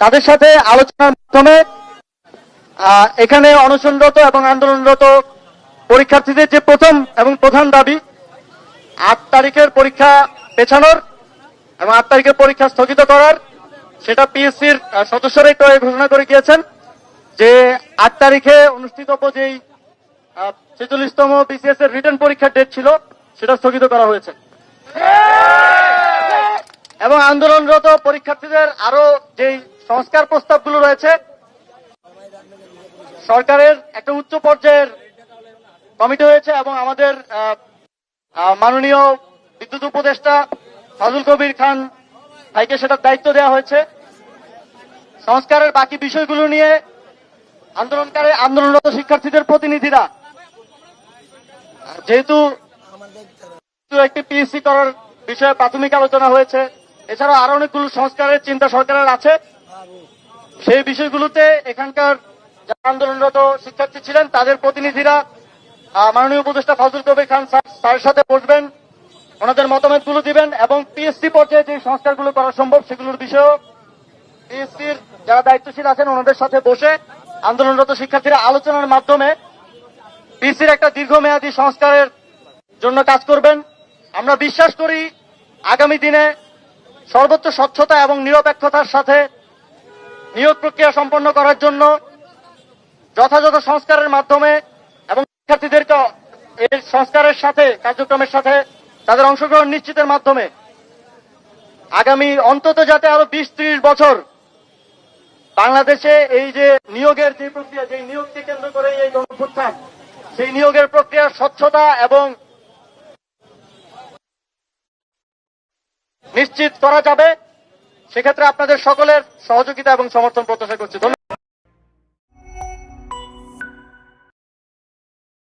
তাদের সাথে আলোচনার মাধ্যমে এখানে অনশনরত এবং আন্দোলনরত পরীক্ষার্থীদের যে প্রথম এবং প্রধান দাবি, আট তারিখের পরীক্ষা পেছানোর এবং আট তারিখের পরীক্ষা স্থগিত করার, সেটা পিএসসির সদস্যরাই তো ঘোষণা করে গিয়েছেন যে আট তারিখে অনুষ্ঠিতব্য যেই ছেচল্লিশতম বিসিএস এর রিটার্ন পরীক্ষার ডেট ছিল, সেটা স্থগিত করা হয়েছে। এবং আন্দোলনরত পরীক্ষার্থীদের আরও যেই সংস্কার প্রস্তাবগুলো রয়েছে। সরকারের একটা উচ্চ পর্যায়ের কমিটি হয়েছে এবং আমাদের মাননীয় বিদ্যুৎ উপদেষ্টা ফাজুল কবির খান ভাইকে সেটার দায়িত্ব দেওয়া হয়েছে। সংস্কারের বাকি বিষয়গুলো নিয়ে আন্দোলনকারী, আন্দোলনরত শিক্ষার্থীদের প্রতিনিধিরা, যেহেতু একটি পিএসসি করার বিষয়ে প্রাথমিক আলোচনা হয়েছে, এছাড়াও আরও অনেকগুলো সংস্কারের চিন্তা সরকারের আছে। সেই বিষয়গুলোতে এখানকার যারা আন্দোলনরত শিক্ষার্থী ছিলেন, তাদের প্রতিনিধিরা মাননীয় উপদেষ্টা ফজল কবির খান স্যার, স্যারের সাথে বসবেন, ওনাদের মতামতগুলো দিবেন এবং পিএসসি পর্যায়ে যে সংস্কারগুলো করা সম্ভব সেগুলোর বিষয়েও পিএসসির যারা দায়িত্বশীল আছেন, ওনাদের সাথে বসে আন্দোলনরত শিক্ষার্থীরা আলোচনার মাধ্যমে পিএসসির একটা দীর্ঘমেয়াদী সংস্কারের জন্য কাজ করবেন। আমরা বিশ্বাস করি, আগামী দিনে সর্বোচ্চ স্বচ্ছতা এবং নিরপেক্ষতার সাথে নিয়োগ প্রক্রিয়া সম্পন্ন করার জন্য যথাযথ সংস্কারের মাধ্যমে এবং শিক্ষার্থীদেরকে এই সংস্কারের সাথে, কার্যক্রমের সাথে তাদের অংশগ্রহণ নিশ্চিতের মাধ্যমে আগামী অন্তত যাতে আরও বিশ ত্রিশ বছর বাংলাদেশে এই যে নিয়োগের যে প্রক্রিয়া, যে নিয়োগকে কেন্দ্র করে এই গণভ্যুত্থান সেই নিয়োগের প্রক্রিয়ার স্বচ্ছতা এবং নিশ্চিত করা যাবে। সেক্ষেত্রে আপনাদের সকলের সহযোগিতা এবং সমর্থন প্রত্যাশা করছি।